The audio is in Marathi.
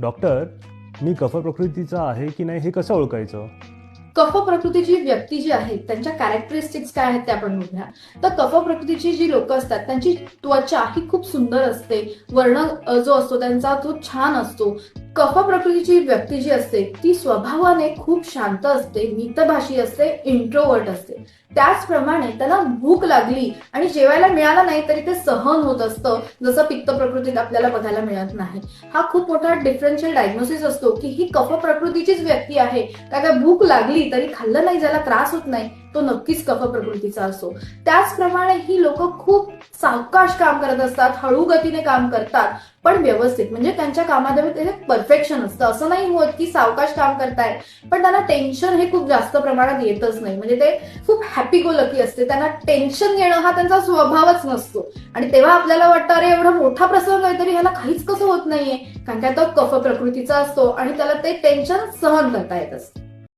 डॉक्टर मी कफ प्रकृतीचा आहे की नाही हे कसं ओळखायचं? कफ प्रकृतीची व्यक्ती जी आहे त्यांच्या कॅरेक्टरिस्टिक्स काय आहेत ते आपण बघूया. तर कफ प्रकृतीची जी लोक असतात त्यांची त्वचा ही खूप सुंदर असते. वर्ण जो असतो त्यांचा तो छान असतो. कफ प्रकृतीची व्यक्ती जी असते ती स्वभावाने खूप शांत असते मितभाषी असते इंट्रोवर्ट असते. त्याचप्रमाणे त्याला भूक लागली आणि जेवायला मिळालं नाही तरी ते सहन होत असतं जसं पित्त प्रकृतीत आपल्याला बघायला मिळत नाही. हा खूप मोठा डिफरन्शियल डायग्नोसिस असतो की ही कफ प्रकृतीचीच व्यक्ती आहे. काय काय भूक लागली तरी खाल्लं नाही ज्याला त्रास होत नाही तो नक्कीच कफ प्रकृतीचा असो. त्याचप्रमाणे ही लोक खूप सावकाश काम करत असतात हळू गतीने काम करतात पण व्यवस्थित. म्हणजे त्यांच्या कामामध्ये परफेक्शन असतं. असं नाही होत की सावकाश काम करताय पण त्यांना टेन्शन हे खूप जास्त प्रमाणात येतच नाही. म्हणजे ते खूप हॅपी गो लकी असते. त्यांना टेन्शन घेणं हा त्यांचा स्वभावच नसतो. आणि तेव्हा आपल्याला वाटतं अरे एवढा मोठा प्रसंग आहे तरी ह्याला काहीच कसं होत नाहीये. कारण काय तो कफ प्रकृतीचा असतो आणि त्याला ते टेन्शन सहन करता येत असतं.